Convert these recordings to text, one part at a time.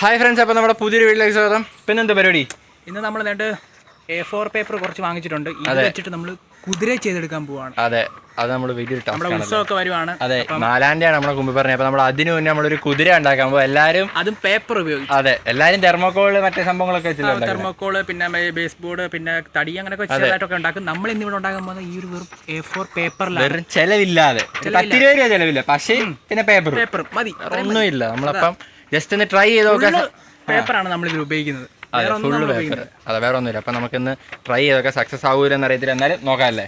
Hi friends അപ്പോൾ നമ്മുടെ പുതിയൊരു വീട്ടിലേക്ക് സ്വാഗതം. പിന്നെ എന്താ പരിപാടി? ഇന്ന് നമ്മൾ നേട്ട് എ ഫോർ പേപ്പർ കുറച്ച് വാങ്ങിച്ചിട്ടുണ്ട്. ഇത് വെച്ചിട്ട് നമ്മൾ കുതിര ചെയ്തെടുക്കാൻ പോവാണ്. അതെ. അത് നമ്മൾ വലിയൊരു നമ്മുടെ ഉത്സവമൊക്കെ വരുവാണ്. അതെ. നാലാണ്ടിയാണ് നമ്മുടെ കുമ്പി പറഞ്ഞത്. അപ്പോൾ നമ്മൾ അതിനു മുന്നേ നമ്മളൊരു കുതിര ഉണ്ടാക്കാൻ പോകും എല്ലാവരും അതും പേപ്പർ ഉപയോഗിക്കും അതെ. എല്ലാവരും തെർമോക്കോൾ മറ്റേ സംഭവങ്ങളൊക്കെ വെച്ചില്ല തെർമോക്കോൾ പിന്നെ ബേസ് ബോർഡ് പിന്നെ തടി അങ്ങനെയൊക്കെ ചെറുതായിട്ടൊക്കെ ഉണ്ടാക്കും. നമ്മൾ ഇന്ന് ഇവിടെ ഉണ്ടാക്കാൻ പോകുന്നത് ഈ ഒരു വെറും എ ഫോർ പേപ്പറിലാണ് ചെലവില്ലാതെ. ഒരു പത്ത് രൂപ രൂപ ചെലവില്ല. പക്ഷേ പിന്നെ പേപ്പർ പേപ്പർ മതി. ഒന്നുമില്ല നമ്മളപ്പം ജസ്റ്റ് ഒന്ന് ട്രൈ ചെയ്ത് നോക്കാൻ പേപ്പറാണ് നമ്മൾ ഇതിൽ ഉപയോഗിക്കുന്നത്. അതെ ഫുള്ള് പേപ്പർ അതെ വേറെ ഒന്നുമില്ല. അപ്പം നമുക്കിന്ന് ട്രൈ ചെയ്തൊക്കെ സക്സസ് ആവൂലെന്ന് അറിയത്തില്ല എന്നാലും നോക്കാം അല്ലേ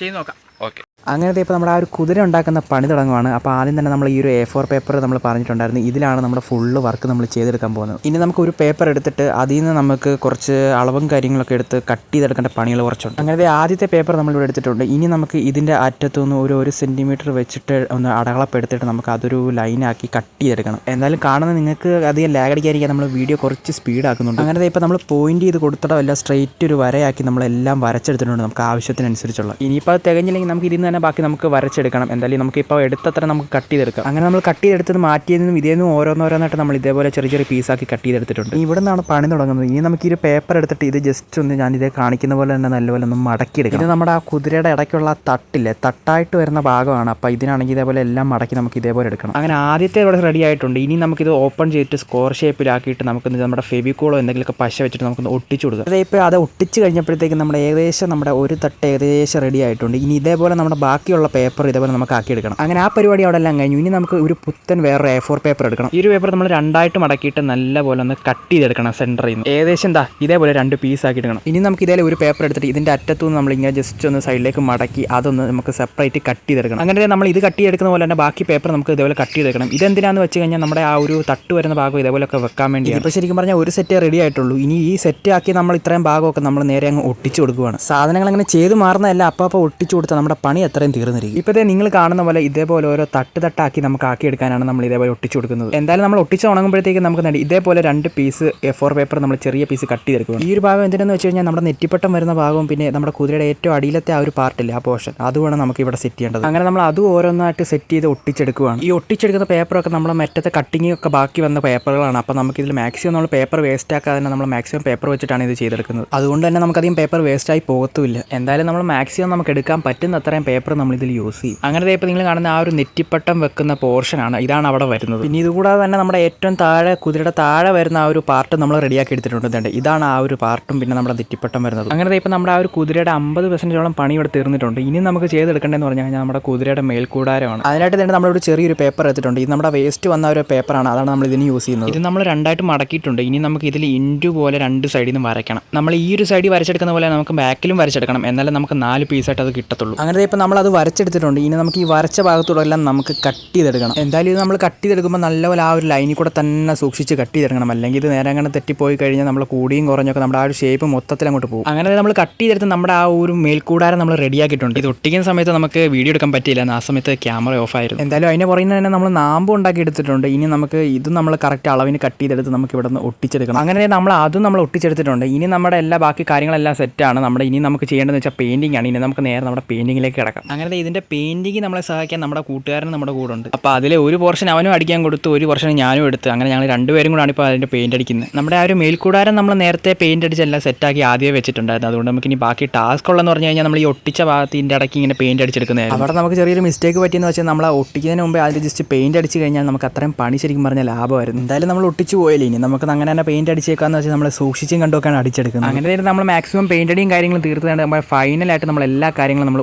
ചെയ്ത് നോക്കാം. ഓക്കെ അങ്ങനത്തെ ഇപ്പോൾ നമ്മൾ ആ ഒരു കുതിര ഉണ്ടാക്കുന്ന പണി തുടങ്ങുവാണ്. അപ്പോൾ ആദ്യം തന്നെ നമ്മൾ ഈ ഒരു എ ഫോർ പേപ്പർ നമ്മൾ പറഞ്ഞിട്ടുണ്ടായിരുന്നു. ഇതിലാണ് നമ്മുടെ ഫുള്ള് വർക്ക് നമ്മൾ ചെയ്തെടുക്കാൻ പോകുന്നത്. ഇനി നമുക്ക് ഒരു പേപ്പർ എടുത്തിട്ട് അതിൽ നിന്ന് നമുക്ക് കുറച്ച് അളവും കാര്യങ്ങളൊക്കെ എടുത്ത് കട്ട് ചെയ്തെടുക്കേണ്ട പണികൾ കുറച്ചുണ്ട്. അങ്ങനത്തെ ആദ്യത്തെ പേപ്പർ നമ്മൾ ഇവിടെ എടുത്തിട്ടുണ്ട്. ഇനി നമുക്ക് ഇതിന്റെ അറ്റത്തുനിന്ന് ഒരു ഒരു സെന്റിമീറ്റർ വെച്ചിട്ട് ഒന്ന് അടകളപ്പെടുത്തിട്ട് നമുക്ക് അതൊരു ലൈനാക്കി കട്ട് ചെയ്തെടുക്കണം. എന്തായാലും കാണുന്ന നിങ്ങൾക്ക് അധികം ലാഗടിക്കാതിരിക്കാൻ നമ്മൾ വീഡിയോ കുറച്ച് സ്പീഡ് ആക്കുന്നുണ്ട്. അങ്ങനത്തെ ഇപ്പോൾ നമ്മൾ പോയിന്റ് ചെയ്ത് കൊടുത്തിടമല്ല സ്ട്രെയിറ്റ് ഒരു വരയാക്കി നമ്മളെല്ലാം വരച്ചെടുത്തിട്ടുണ്ട് നമുക്ക് ആവശ്യത്തിനനുസരിച്ചുള്ള. ഇനിയിപ്പോൾ അത് തികഞ്ഞില്ലെങ്കിൽ നമുക്ക് ഇതിൽ നിന്ന് തന്നെ ബാക്കി നമുക്ക് വരച്ചെടുക്കണം. എന്തായാലും നമുക്ക് ഇപ്പോൾ എടുത്തത്ര നമുക്ക് കട്ട് ചെയ്തെടുക്കാം. അങ്ങനെ നമ്മൾ കട്ട് ചെയ്തെടുത്തത് മാറ്റിയതിനും ഇതേ നിന്നും ഓരോന്നോരോന്നായിട്ട് നമ്മൾ ഇതേപോലെ ചെറിയ ചെറിയ പീസാക്കി കട്ട് ചെയ്തെടുത്തിട്ടുണ്ട്. ഇവിടെ നിന്നാണ് പണി തുടങ്ങുന്നത്. ഇനി നമുക്ക് ഈ പേപ്പർ എടുത്തിട്ട് ഇത് ജസ്റ്റ് ഒന്ന് ഞാൻ ഇതേ കാണിക്കുന്ന പോലെ തന്നെ നല്ലപോലെ ഒന്ന് മടക്കിയെടുക്കാം ഇത് നമ്മുടെ ആ കുതിരയുടെ ഇടയ്ക്കുള്ള തട്ടില്ലേ? തട്ടായിട്ട് വരുന്ന ഭാഗമാണ്. അപ്പോൾ ഇതിനാണെങ്കിൽ ഇതേപോലെ എല്ലാം മടക്കി നമുക്ക് ഇതേപോലെ എടുക്കണം. അങ്ങനെ ആദ്യത്തെ ഇവിടെ റെഡി ആയിട്ടുണ്ട്. ഇനി നമുക്കിത് ഓപ്പൺ ചെയ്തിട്ട് സ്കോർ ഷേപ്പിലാക്കിയിട്ട് നമുക്ക് നമ്മുടെ ഫെവിക്കോളോ എന്തെങ്കിലുമൊക്കെ പശ വെച്ചിട്ട് നമുക്കൊന്ന് ഒട്ടിച്ചു കൊടുക്കാം. അതായത് ഇപ്പോൾ അത് ഒട്ടിച്ച് കഴിഞ്ഞപ്പോഴത്തേക്കും നമ്മുടെ ഏകദേശം നമ്മുടെ ഒരു തട്ട് ഏകദേശം റെഡി ആയിട്ടുണ്ട്. ഇനി ഇതേപോലെ നമ്മുടെ ബാക്കിയുള്ള പേപ്പർ ഇതേപോലെ നമുക്ക് ആക്കി എടുക്കണം അങ്ങനെ ആ പരിപാടി അവിടെ എല്ലാം കഴിഞ്ഞു. ഇനി നമുക്ക് ഒരു പുത്തൻ വേറെ എ ഫോർ പേപ്പർ എടുക്കണം. ഈ ഒരു പേപ്പർ നമ്മൾ രണ്ടായിട്ട് മടക്കിയിട്ട് നല്ലപോലെ ഒന്ന് കട്ട് ചെയ്തെടുക്കണം സെന്ററിൽ നിന്ന്. ഏകദേശം എന്താ ഇതേപോലെ രണ്ട് പീസ് ആക്കി എടുക്കണം. ഇനി നമുക്ക് ഇതേപോലെ ഒരു പേപ്പർ എടുത്തിട്ട് ഇതിന്റെ അറ്റത്തുനിന്ന് നമ്മൾ ഇങ്ങനെ ജസ്റ്റ് ഒന്ന് സൈഡിലേക്ക് മടക്കി അതൊന്ന് നമുക്ക് സെപ്പറേറ്റ് കട്ട് ചെയ്തെടുക്കണം. അങ്ങനെ നമ്മൾ ഇത് കട്ട് ചെയ്തെടുക്കുന്ന പോലെ തന്നെ ബാക്കി പേപ്പർ നമുക്ക് ഇതേപോലെ കട്ട് ചെയ്തെടുക്കണം. ഇതെന്തിനാന്ന് വെച്ച് കഴിഞ്ഞാൽ നമ്മുടെ ആ ഒരു തട്ട് വരുന്ന ഭാഗം ഇതേപോലെയൊക്കെ വെക്കാൻ വേണ്ടി ഇപ്പോൾ ശരിക്കും പറഞ്ഞാൽ ഒരു സെറ്റ് റെഡി ആയിട്ടുള്ളൂ. ഇനി ഈ സെറ്റ് ആക്കി നമ്മൾ ഇത്രയും ഭാഗമൊക്കെ നമ്മൾ നേരെ അങ്ങ് ഒട്ടിച്ചു കൊടുക്കുകയാണ് സാധനങ്ങൾ അങ്ങനെ ചെയ്ത് മാറുന്നതല്ല അപ്പം അപ്പോൾ ഒട്ടിച്ചു കൊടുത്താൽ നമ്മുടെ പണി എത്രയും തീർന്നിരിക്കും. ഇപ്പോഴത്തെ നിങ്ങൾ കാണുന്ന പോലെ ഇതേപോലെ ഓരോ തട്ട് തട്ടാക്കി നമുക്ക് ആക്കി എടുക്കാനാണ് നമ്മൾ ഇതേപോലെ ഒട്ടിച്ചു കൊടുക്കുന്നത് എന്തായാലും നമ്മൾ ഒട്ടിച്ച് ഉണങ്ങുമ്പോഴത്തേക്ക് നമുക്ക് നേടി ഇതേപോലെ രണ്ട് പീസ് എ ഫോർ പേപ്പർ നമ്മൾ ചെറിയ പീസ് കട്ട് ചെയ്തെടുക്കും ഈ ഒരു ഭാഗം എന്തിനാന്ന് വെച്ച് കഴിഞ്ഞാൽ നമ്മുടെ നെറ്റിപ്പട്ടം വരുന്ന ഭാഗവും പിന്നെ നമ്മുടെ കുതിരയുടെ ഏറ്റവും അടിയിലത്തെ ആ ഒരു പാർട്ടില്ലേ ആ പോർഷൻ അതുമാണ് നമുക്ക് ഇവിടെ സെറ്റ് ചെയ്യേണ്ടത്. അങ്ങനെ നമ്മൾ അതും ഓരോന്നായിട്ട് സെറ്റ് ചെയ്ത് ഒട്ടിച്ചെടുക്കുകയാണ് ഈ ഒട്ടിച്ചെടുക്കുന്ന പേപ്പറൊക്കെ നമ്മൾ മറ്റത്തെ കട്ടിങ് ഒക്കെ ബാക്കി വന്ന പേപ്പറുകളാണ് അപ്പോൾ നമുക്ക് ഇതിൽ മാക്സിമം നമ്മൾ പേപ്പർ വേസ്റ്റ് ആക്കാതെ നമ്മൾ മാക്സിമം പേപ്പർ വെച്ചിട്ടാണ് ഇത് ചെയ്തെടുക്കുന്നത്. അതുകൊണ്ട് തന്നെ നമുക്കധികം പേപ്പർ വേസ്റ്റ് ആയി പോകത്തുമില്ല. എന്തായാലും നമ്മൾ മാക്സിമം നമുക്ക് എടുക്കാൻ പറ്റുന്ന അത്രയും പേപ്പർ നമ്മൾ നമ്മളിതിൽ യൂസ് ചെയ്യും. അങ്ങനെ ഇപ്പോൾ നിങ്ങൾ കാണുന്ന ആ ഒരു നെറ്റിപ്പട്ടം വെക്കുന്ന പോർഷനാണ് ഇതാണ് അവിടെ വരുന്നത്. പിന്നെ ഇതുകൂടാതെ തന്നെ നമ്മുടെ ഏറ്റവും താഴെ കുതിരയുടെ താഴെ വരുന്ന ആ ഒരു പാർട്ട് നമ്മൾ റെഡിയാക്കി എടുത്തിട്ടുണ്ട്. ഇതാണ് ആ ഒരു പാർട്ടും പിന്നെ നമ്മുടെ നെറ്റിപ്പട്ടം വരുന്നത്. അങ്ങനെ ഇപ്പോൾ നമ്മുടെ ആ ഒരു കുതിരയുടെ അമ്പത് പെർസെന്റോളം പണി ഇവിടെ തീർന്നിട്ടുണ്ട്. ഇനി നമുക്ക് ചെയ്തെടുക്കേണ്ടതെന്ന് പറഞ്ഞു കഴിഞ്ഞാൽ നമ്മുടെ കുതിരയുടെ മേൽക്കൂടാരമാണ്. അതിനായിട്ട് തന്നെ നമ്മളൊരു ചെറിയൊരു പേപ്പർ എടുത്തിട്ടുണ്ട്. ഇത് നമ്മുടെ വേസ്റ്റ് വന്ന ഒരു പേപ്പറാണ് അതാണ് നമ്മൾ ഇതിന് യൂസ് ചെയ്യുന്നത്. ഇത് നമ്മൾ രണ്ടായിട്ട് മടക്കിയിട്ടുണ്ട്. ഇനി നമുക്ക് ഇതിൽ ഇന്റു പോലെ രണ്ട് സൈഡിൽ നിന്ന് വരയ്ക്കണം. നമ്മൾ ഈ ഒരു സൈഡിൽ വരച്ചെടുക്കുന്ന പോലെ നമുക്ക് ബാക്കിലും വരച്ചെടുക്കണം. എന്നാലേ നമുക്ക് നാല് പീസായിട്ട് അത് കിട്ടത്തുള്ളൂ. അങ്ങനെ ഇപ്പോൾ നമ്മൾ അത് വരച്ചെടുത്തിട്ടുണ്ട്. ഇനി നമുക്ക് ഈ വരച്ച ഭാഗത്തൂടെ എല്ലാം നമുക്ക് കട്ട് ചെയ്തെടുക്കണം. എന്തായാലും ഇത് നമ്മൾ കട്ട് ചെയ്തെടുക്കുമ്പോൾ നല്ലപോലെ ആ ഒരു ലൈനിൽ കൂടെ തന്നെ സൂക്ഷിച്ച് കട്ട് ചെയ്തെടുക്കണം. അല്ലെങ്കിൽ ഇത് നേരെ അങ്ങനെ തെറ്റിപ്പോയി കഴിഞ്ഞാൽ നമ്മൾ കൂടിയും കുറഞ്ഞൊക്കെ നമ്മുടെ ആ ഒരു ഷേപ്പ് മൊത്തത്തിൽ അങ്ങോട്ട് പോകും. അങ്ങനെ നമ്മൾ കട്ട് ചെയ്തെടുത്ത് നമ്മുടെ ആ ഒരു മേൽക്കൂടാരം നമ്മൾ റെഡിയാക്കിയിട്ടുണ്ട് ഇത് ഒട്ടിക്കുന്ന സമയത്ത് നമുക്ക് വീഡിയോ എടുക്കാൻ പറ്റിയില്ല. ആ സമയത്ത് ക്യാമറ ഓഫ് ആയിരുന്നു. എന്തായാലും അതിനെ പറയുന്നത് തന്നെ നമ്മൾ നാമ്പ് ഉണ്ടാക്കി എടുത്തിട്ടുണ്ട് ഇനി നമുക്ക് ഇത് നമ്മൾ കറക്റ്റ് അളവിന് കട്ട് ചെയ്തെടുത്ത് നമുക്ക് ഇവിടെ നിന്ന് ഒട്ടിച്ചെടുക്കണം. അങ്ങനെ നമ്മൾ അതും നമ്മൾ ഒട്ടിച്ചെടുത്തിട്ടുണ്ട്. ഇനി നമ്മുടെ എല്ലാ ബാക്കി കാര്യങ്ങളെല്ലാം സെറ്റാണ് നമ്മുടെ ഇനി നമുക്ക് ചെയ്യേണ്ടതെന്ന് വെച്ചാൽ പെയിന്റിംഗ് ആണ്. ഇനി നമുക്ക് നേരെ നമ്മുടെ പെയിന്റിങ്ങിലേക്ക് കിടക്കാം. അങ്ങനെ ഇതിന്റെ പെയിന്റിങ് നമ്മളെ സഹായിക്കാൻ നമ്മുടെ കൂട്ടുകാരൻ നമ്മുടെ കൂടെ ഉണ്ട്. അപ്പോൾ അതിലെ ഒരു പോർഷൻ അവനും അടിക്കാൻ കൊടുത്തു ഒരു പോർഷൻ ഞാനും എടുത്ത്. അങ്ങനെ ഞങ്ങൾ രണ്ടുപേരും കൂടാണ് ഇപ്പോൾ അതിന്റെ പെയിന്റ് അടിക്കുന്നത് നമ്മുടെ ആ ഒരു മേൽക്കൂടാരം നമ്മൾ നേരത്തെ പെയിന്റ് അടിച്ച് എല്ലാം സെറ്റാക്കി ആദ്യമേ വെച്ചിട്ടുണ്ടായിരുന്നു. അതുകൊണ്ട് നമുക്ക് ഇനി ബാക്കി ടാസ്ക് ഉള്ളതെന്ന് പറഞ്ഞു കഴിഞ്ഞാൽ നമ്മൾ ഈ ഒട്ടിച്ച ഭാഗത്തിന്റെ ഇടയ്ക്ക് ഇങ്ങനെ പെയിന്റ് അടിച്ചെടുക്കുന്നത് അവിടെ നമുക്ക് ചെറിയൊരു മിസ്റ്റേക്ക് പറ്റിയെന്ന് വെച്ചാൽ നമ്മൾ ആ ഒട്ടിക്കുന്നതിന് മുമ്പേ അതിൽ ജസ്റ്റ് പെയിന്റ് അടിച്ച് കഴിഞ്ഞാൽ നമുക്ക് അത്രയും പണി ശരിക്കും പറഞ്ഞാൽ ലാഭമായിരുന്നു. എന്തായാലും നമ്മൾ ഒട്ടിച്ച് പോയാലും ഇനി? നമുക്ക് അങ്ങനെ തന്നെ പെയിന്റ് അടിച്ചേക്കാന്ന് വെച്ചാൽ നമ്മൾ സൂക്ഷിച്ചും കണ്ടുമൊക്കെയാണ് അടിച്ചെടുക്കുന്നത്. അങ്ങനെ നമ്മൾ മാക്സിമം പെയിന്റ് അടിയും കാര്യങ്ങളും തീർത്തുകൊണ്ട് നമ്മൾ ഫൈനലായിട്ട് നമ്മൾ എല്ലാ കാര്യങ്ങളും നമ്മൾ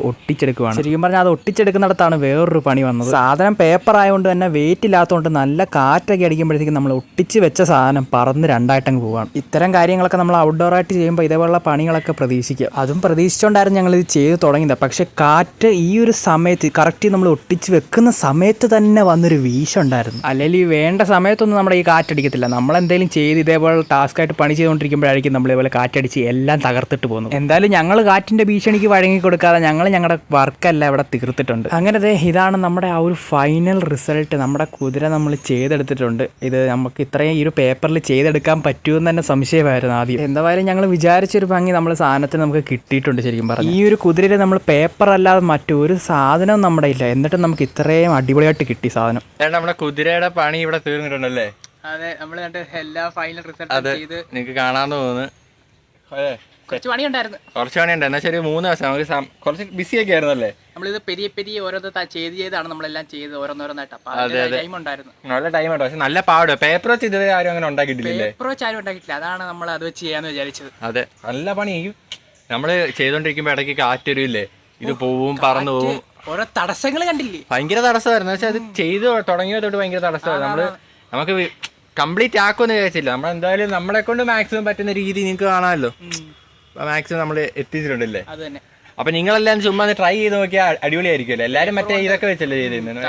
ഒട്ടിച്ചെടുക്കുകയാണ് ശരിക്കും പറഞ്ഞാൽ അത് ഒട്ടിച്ചെടുക്കുന്നിടത്താണ് വേറൊരു പണി വന്നത്. സാധനം പേപ്പർ ആയതുകൊണ്ട് തന്നെ വെയിറ്റ് ഇല്ലാത്തതുകൊണ്ട് നല്ല കാറ്റൊക്കെ അടിക്കുമ്പോഴത്തേക്കും നമ്മൾ ഒട്ടിച്ച് വെച്ച സാധനം പറന്ന് രണ്ടായിട്ടങ്ങ് പോവാണ്. ഇത്തരം കാര്യങ്ങളൊക്കെ നമ്മൾ ഔട്ട്ഡോർ ആയിട്ട് ചെയ്യുമ്പോൾ ഇതേപോലുള്ള പണികളൊക്കെ പ്രതീക്ഷിക്കുക അതും പ്രതീക്ഷിച്ചുകൊണ്ടായിരുന്നു ഞങ്ങൾ ഇത് ചെയ്ത് തുടങ്ങിയത്. പക്ഷെ കാറ്റ് ഈ ഒരു സമയത്ത് കറക്റ്റ് നമ്മൾ ഒട്ടിച്ച് വെക്കുന്ന സമയത്ത് തന്നെ വന്നൊരു വീശുണ്ടായിരുന്നു. അല്ലെങ്കിൽ ഈ വേണ്ട സമയത്തൊന്നും നമ്മുടെ ഈ കാറ്റടിക്കത്തില്ല. നമ്മൾ എന്തെങ്കിലും ചെയ്ത് ഇതേപോലെ ടാസ്ക് ആയിട്ട് പണി ചെയ്തുകൊണ്ടിരിക്കുമ്പോഴായിരിക്കും നമ്മൾ ഇതേപോലെ കാറ്റടിച്ച് എല്ലാം തകർത്തിട്ട് പോകുന്നു എന്തായാലും ഞങ്ങൾ കാറ്റിന്റെ ഭീഷണിക്ക് വഴങ്ങി കൊടുക്കാതെ ഞങ്ങൾ ഞങ്ങളുടെ വർക്കല്ല ഇവിടെ തീർത്തിട്ടുണ്ട്. അങ്ങനെ ദേ ഇതാണ് നമ്മുടെ ആ ഒരു ഫൈനൽ റിസൾട്ട് നമ്മുടെ കുതിര നമ്മൾ ചെയ്തെടുത്തിട്ടുണ്ട്. ഇത് നമുക്ക് ഇത്രയും ഈ ഒരു പേപ്പറിൽ ചെയ്തെടുക്കാൻ പറ്റുമെന്ന് തന്നെ സംശയമായിരുന്നു ആദ്യം. എന്തായാലും ഞങ്ങൾ വിചാരിച്ചൊരു ഭംഗി നമ്മൾ സാധനത്തിന് നമുക്ക് കിട്ടിയിട്ടുണ്ട് ശരിക്കും പറഞ്ഞു ഈ ഒരു കുതിരയിൽ നമ്മൾ പേപ്പർ അല്ലാതെ മറ്റൊരു സാധനവും നമ്മുടെ ഇല്ല. എന്നിട്ട് നമുക്ക് ഇത്രയും അടിപൊളിയായിട്ട് കിട്ടി സാധനം. നമ്മുടെ കുതിരയുടെ പണി ഇവിടെ തീർന്നിട്ടുണ്ടല്ലേ? അതെ നമ്മൾ എല്ലാ ഫൈനൽ റിസൾട്ട് ചെയ്ത് നിങ്ങൾക്ക് കാണാൻ തോന്നുന്നു. അതെ. കുറച്ച് പണിയുണ്ടായിരുന്നു കുറച്ച് പണിയുണ്ട് എന്നാ ശരി മൂന്ന് ദിവസം നമുക്ക് കുറച്ച് ബിസി ഒക്കെ ആയിരുന്നല്ലേ? നമ്മളിത് പെരിയ പെരിയ ഓരോന്ന് ചെയ്ത് ചെയ്താണ് നമ്മളെല്ലാം ചെയ്ത് ഓരോന്നോരോന്നായിട്ട്. അപ്പൊ ടൈം ഉണ്ടായിരുന്നു. നല്ല ടൈം പക്ഷെ നല്ല പാട്. പേപ്പർ വെച്ച് ഇതുവരെ ആരും അങ്ങനെ ഉണ്ടാക്കിയിട്ടില്ലേ പേപ്പർ വെച്ച് ആരും ഉണ്ടാക്കിയിട്ടില്ല. അതാണ് നമ്മൾ അത് വെച്ച് ചെയ്യാന്ന് വിചാരിച്ചത്. അതെ. നല്ല പണി. നമ്മൾ ചെയ്തോണ്ടിരിക്കുമ്പോ ഇടയ്ക്ക് കാറ്റ് ഇല്ലേ ഇത് പോവും പറന്നു പോവും. ഓരോ തടസ്സങ്ങൾ കണ്ടില്ലേ? ഭയങ്കര തടസ്സമായിരുന്നു. പക്ഷെ അത് ചെയ്ത് തുടങ്ങിയത് തൊട്ട് ഭയങ്കര തടസ്സമായിരുന്നു. നമ്മൾ നമുക്ക് കംപ്ലീറ്റ് ആക്കുമെന്ന് വിചാരിച്ചില്ല. നമ്മളെന്തായാലും നമ്മളെ കൊണ്ട് മാക്സിമം പറ്റുന്ന രീതി നിങ്ങൾക്ക് കാണാമല്ലോ. മാക്സിമം നമ്മൾ എത്തിച്ചിട്ടുണ്ടല്ലേ? അത് തന്നെ. അപ്പൊ നിങ്ങളെല്ലാം ചുമ്മാ ട്രൈ ചെയ്ത് നോക്കിയാൽ അടിപൊളിയായിരിക്കുമല്ലോ? എല്ലാരും മറ്റേ ഇതൊക്കെ വെച്ചല്ലേ ചെയ്തിരുന്നത്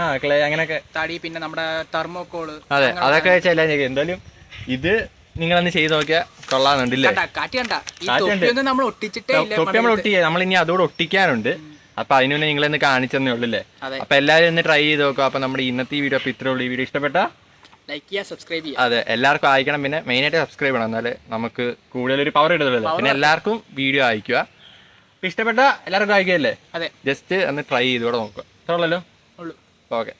ആ ക്ലേ അങ്ങനെയൊക്കെ തടി പിന്നെ നമ്മുടെ തെർമോക്കോൾ. അതെ അതൊക്കെ വെച്ചാൽ എല്ലാം ചെയ്യും. എന്തായാലും ഇത് നിങ്ങളൊന്ന് ചെയ്ത് നോക്കിയാൽ കൊള്ളാന്നുണ്ടല്ലേ. നമ്മൾ തൊപ്പി നമ്മൾ ഒട്ടിക്കുക നമ്മൾ ഇനി അതോടെ ഒട്ടിക്കാനുണ്ട്. അപ്പൊ അതിന് മുന്നേ നിങ്ങളൊന്ന് കാണിച്ചെന്നേ ഉള്ളൂ അല്ലേ. അപ്പൊ എല്ലാവരും ഒന്ന് ട്രൈ ചെയ്ത് നോക്കുക അപ്പൊ നമ്മുടെ ഇന്നത്തെ ഈ വീഡിയോ അപ്പൊ ഇത്രേ ഉള്ളൂ. ഈ വീഡിയോ ഇഷ്ടപ്പെട്ട? ലൈക്ക് ചെയ്യുക സബ്സ്ക്രൈബ് ചെയ്യുക അതെ എല്ലാവർക്കും അയക്കണം. പിന്നെ മെയിൻ ആയിട്ട് സബ്സ്ക്രൈബ് ചെയ്യണം. എന്നാലേ നമുക്ക് കൂടുതൽ ഒരു പവർ ഇടുന്നുള്ളൂ പിന്നെ എല്ലാവർക്കും വീഡിയോ അയക്കുക. ഇഷ്ടപ്പെട്ട എല്ലാവർക്കും അയക്കുകയല്ലേ അതെ. ജസ്റ്റ് ഒന്ന് ട്രൈ ചെയ്തുകൂടെ നോക്കുക. അത്രേ ഉള്ളല്ലോ? ഉള്ളൂ. ഓക്കെ